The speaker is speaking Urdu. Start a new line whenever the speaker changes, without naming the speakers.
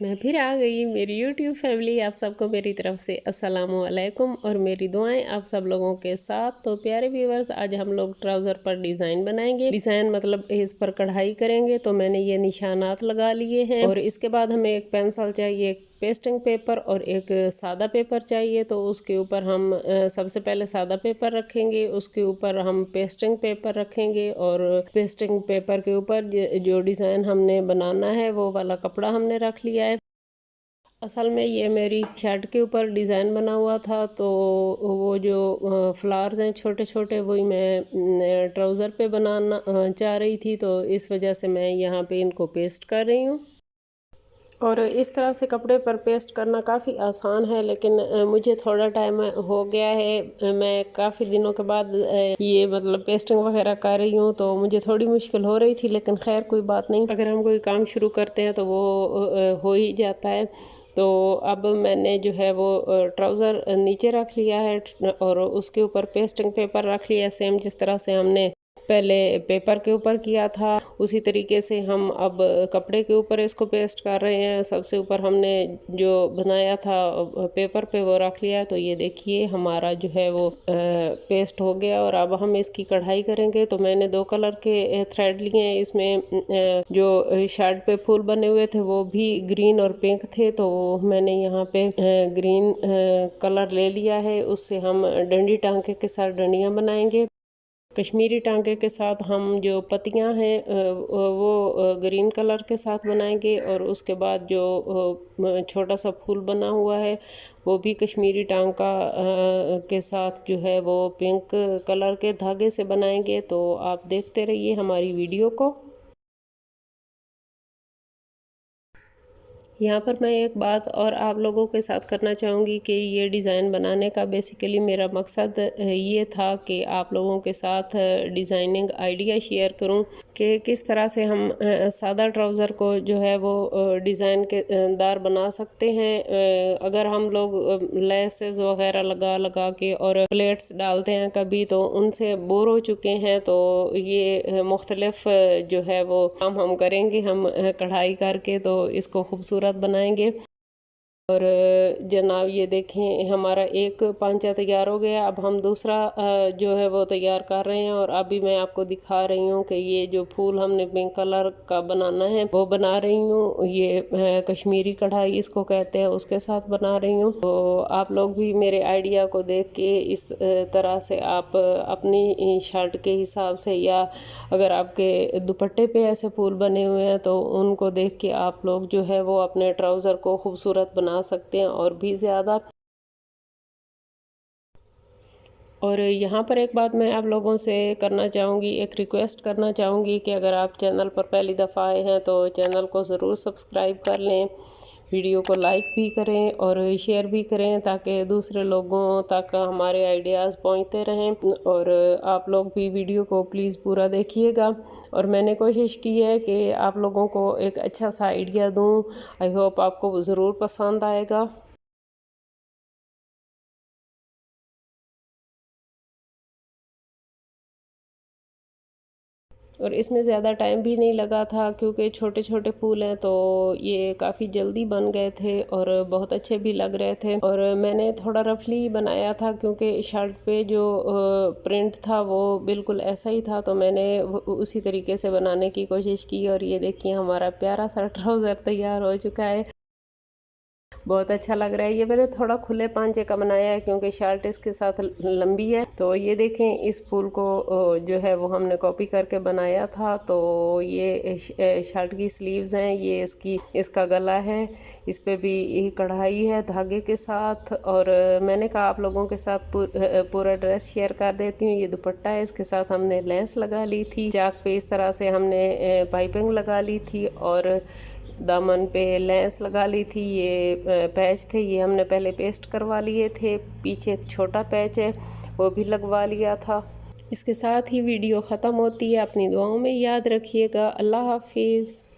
میں پھر آ گئی میری یوٹیوب فیملی، آپ سب کو میری طرف سے السلام علیکم اور میری دعائیں آپ سب لوگوں کے ساتھ۔ تو پیارے ویورز آج ہم لوگ ٹراؤزر پر ڈیزائن بنائیں گے۔ ڈیزائن مطلب اس پر کڑھائی کریں گے۔ تو میں نے یہ نشانات لگا لیے ہیں۔ اور اس کے بعد ہمیں ایک پینسل چاہیے، ایک پیسٹنگ پیپر اور ایک سادہ پیپر چاہیے۔ تو اس کے اوپر ہم سب سے پہلے سادہ پیپر رکھیں گے۔ اس کے اوپر ہم پیسٹنگ پیپر رکھیں گے۔ اور پیسٹنگ پیپر کے اوپر جو ڈیزائن ہم نے بنانا ہے، وہ والا کپڑا ہم نے رکھ لیا ہے اصل میں یہ میری شرٹ کے اوپر ڈیزائن بنا ہوا تھا، تو وہ جو فلارز ہیں چھوٹے چھوٹے، وہی میں ٹراؤزر پہ بنانا چاہ رہی تھی، تو اس وجہ سے میں یہاں پہ ان کو پیسٹ کر رہی ہوں۔ اور اس طرح سے کپڑے پر پیسٹ کرنا کافی آسان ہے، لیکن مجھے تھوڑا ٹائم ہو گیا ہے۔ میں کافی دنوں کے بعد یہ مطلب پیسٹنگ وغیرہ کر رہی ہوں، تو مجھے تھوڑی مشکل ہو رہی تھی، لیکن خیر، کوئی بات نہیں۔ اگر ہم کوئی کام شروع کرتے ہیں تو وہ ہو ہی جاتا ہے۔ تو اب میں نے جو ہے وہ ٹراؤزر نیچے رکھ لیا ہے، اور اس کے اوپر پیسٹنگ پیپر رکھ لیا ہے سیم جس طرح سے ہم نے پہلے پیپر کے اوپر کیا تھا، اسی طریقے سے ہم اب کپڑے کے اوپر اس کو پیسٹ کر رہے ہیں۔ سب سے اوپر ہم نے جو بنایا تھا، پیپر پہ وہ رکھ لیا۔ تو یہ دیکھیے، ہمارا جو ہے وہ پیسٹ ہو گیا۔ اور اب ہم اس کی کڑھائی کریں گے۔ تو میں نے دو کلر کے تھریڈ لیے ہیں۔ اس میں جو شرٹ پہ پھول بنے ہوئے تھے، وہ بھی گرین اور پنک تھے۔ تو میں نے یہاں پہ گرین کلر لے لیا ہے۔ اس سے ہم ڈنڈی ٹانکے کے ساتھ ڈنڈیاں بنائیں گے۔ کشمیری ٹانکے کے ساتھ ہم جو پتیاں ہیں وہ گرین کلر کے ساتھ بنائیں گے اور اس کے بعد جو چھوٹا سا پھول بنا ہوا ہے، وہ بھی کشمیری ٹانکا کے ساتھ جو ہے وہ پنک کلر کے دھاگے سے بنائیں گے۔ تو آپ دیکھتے رہیے ہماری ویڈیو کو۔ یہاں پر میں ایک بات اور آپ لوگوں کے ساتھ کرنا چاہوں گی کہ یہ ڈیزائن بنانے کا بیسیکلی میرا مقصد یہ تھا کہ آپ لوگوں کے ساتھ ڈیزائننگ آئیڈیا شیئر کروں کہ کس طرح سے ہم سادہ ٹراؤزر کو جو ہے وہ ڈیزائن کے دار بنا سکتے ہیں۔ اگر ہم لوگ لیسز وغیرہ لگا لگا کے اور پلیٹس ڈالتے ہیں کبھی تو ان سے بور ہو چکے ہیں تو یہ مختلف جو ہے وہ کام ہم کریں گے۔ ہم کڑھائی کر کے تو اس کو خوبصورت بنائیں گے۔ اور جناب یہ دیکھیں، ہمارا ایک پانچہ تیار ہو گیا۔ اب ہم دوسرا جو ہے وہ تیار کر رہے ہیں۔ اور ابھی میں آپ کو دکھا رہی ہوں کہ یہ جو پھول ہم نے پنک کلر کا بنانا ہے، وہ بنا رہی ہوں۔ یہ کشمیری کڑھائی اس کو کہتے ہیں، اس کے ساتھ بنا رہی ہوں۔ تو آپ لوگ بھی میرے آئیڈیا کو دیکھ کے اس طرح سے آپ اپنی شرٹ کے حساب سے یا اگر آپ کے دوپٹے پہ ایسے پھول بنے ہوئے ہیں، تو ان کو دیکھ کے آپ لوگ جو ہے وہ اپنے ٹراؤزر کو خوبصورت بنا سکتے ہیں اور بھی زیادہ۔ اور یہاں پر ایک بات میں آپ لوگوں سے کرنا چاہوں گی، ایک ریکویسٹ کرنا چاہوں گی کہ اگر آپ چینل پر پہلی دفعہ آئے ہیں تو چینل کو ضرور سبسکرائب کر لیں۔ ویڈیو کو لائک بھی کریں اور شیئر بھی کریں تاکہ دوسرے لوگوں تک ہمارے آئیڈیاز پہنچتے رہیں اور آپ لوگ بھی ویڈیو کو پلیز پورا دیکھیے گا۔ اور میں نے کوشش کی ہے کہ آپ لوگوں کو ایک اچھا سا آئیڈیا دوں۔ آئی ہوپ آپ کو ضرور پسند آئے گا۔ اور اس میں زیادہ ٹائم بھی نہیں لگا تھا کیونکہ چھوٹے چھوٹے پھول ہیں تو یہ کافی جلدی بن گئے تھے اور بہت اچھے بھی لگ رہے تھے اور میں نے تھوڑا رفلی بنایا تھا کیونکہ شرٹ پہ جو پرنٹ تھا وہ بالکل ایسا ہی تھا تو میں نے اسی طریقے سے بنانے کی کوشش کی اور یہ دیکھیے ہمارا پیارا سا ٹراؤزر تیار ہو چکا ہے۔ بہت اچھا لگ رہا ہے۔ یہ میں نے تھوڑا کھلے پانچے کا بنایا ہے کیونکہ شرٹ اس کے ساتھ لمبی ہے۔ تو یہ دیکھیں، اس پھول کو جو ہے وہ ہم نے کاپی کر کے بنایا تھا۔ تو یہ شرٹ کی سلیوز ہیں۔ یہ اس کی، اس کا گلا ہے۔ اس پہ بھی کڑھائی ہے دھاگے کے ساتھ۔ اور میں نے کہا آپ لوگوں کے ساتھ پورا ڈریس شیئر کر دیتی ہوں۔ یہ دوپٹہ ہے۔ اس کے ساتھ ہم نے لیس لگا لی تھی۔ چاک پہ اس طرح سے ہم نے پائپنگ لگا لی تھی۔ اور دامن پہ لینس لگا لی تھی، یہ پیچ تھے، یہ ہم نے پہلے پیسٹ کروا لیے تھے، پیچھے ایک چھوٹا پیچ ہے، وہ بھی لگوا لیا تھا۔ اس کے ساتھ ہی ویڈیو ختم ہوتی ہے، اپنی دعاؤں میں یاد رکھیے گا۔ اللہ حافظ۔